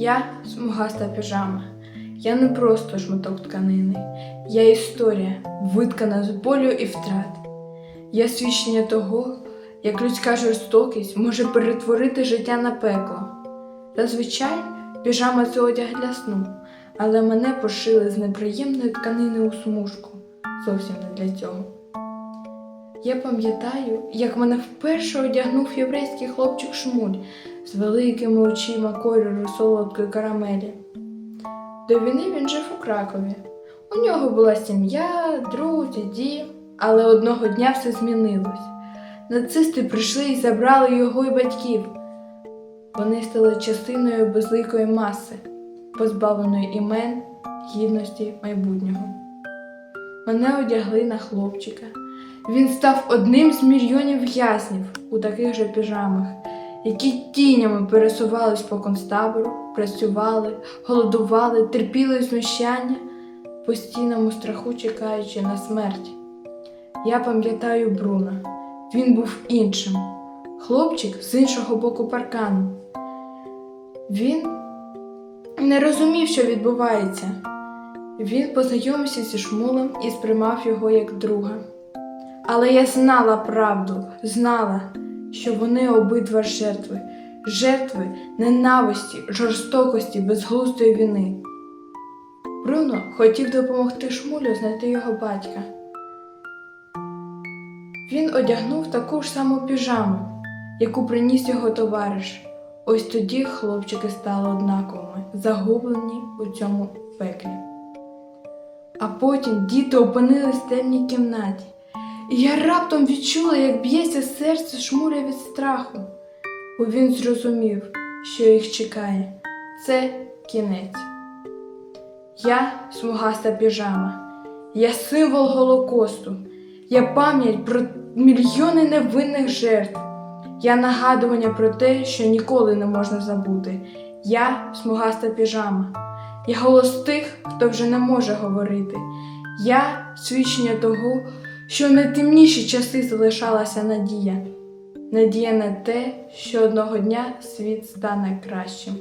Я смугаста піжама. Я не просто шматок тканини. Я історія, виткана з болю і втрат. Я свідчення того, як людська жорстокість може перетворити життя на пекло. Зазвичай піжама це одяг для сну, але мене пошили з неприємної тканини у смужку. Зовсім не для цього. Я пам'ятаю, як мене вперше одягнув єврейський хлопчик Шмуль з великими очима кольору солодкої карамелі. До війни він жив у Кракові. У нього була сім'я, друзі, дім, але одного дня все змінилось. Нацисти прийшли і забрали його і батьків. Вони стали частиною безликої маси, позбавленої імен, гідності майбутнього. Мене одягли на хлопчика. Він став одним з мільйонів в'язнів у таких же піжамах, які тінями пересувались по концтабору, працювали, голодували, терпіли знущання, постійному страху чекаючи на смерть. Я пам'ятаю Бруна. Він був іншим. Хлопчик з іншого боку паркану. Він не розумів, що відбувається. Він познайомився зі Шмулем і сприймав його як друга. Але я знала правду, знала, що вони обидва жертви, жертви ненависті, жорстокості, безглуздої війни. Бруно хотів допомогти Шмулю знайти його батька. Він одягнув таку ж саму піжаму, яку приніс його товариш. Ось тоді хлопчики стали однаковими, загублені у цьому пеклі. А потім діти опинились в темній кімнаті, і я раптом відчула, як б'ється серце шмуля від страху, бо він зрозумів, що їх чекає. Це кінець. Я смугаста піжама, я символ Голокосту, я пам'ять про мільйони невинних жертв. Я нагадування про те, що ніколи не можна забути. Я смугаста піжама. Я голос тих, хто вже не може говорити. Я свідчення того, що в найтемніші часи залишалася надія. Надія на те, що одного дня світ стане кращим.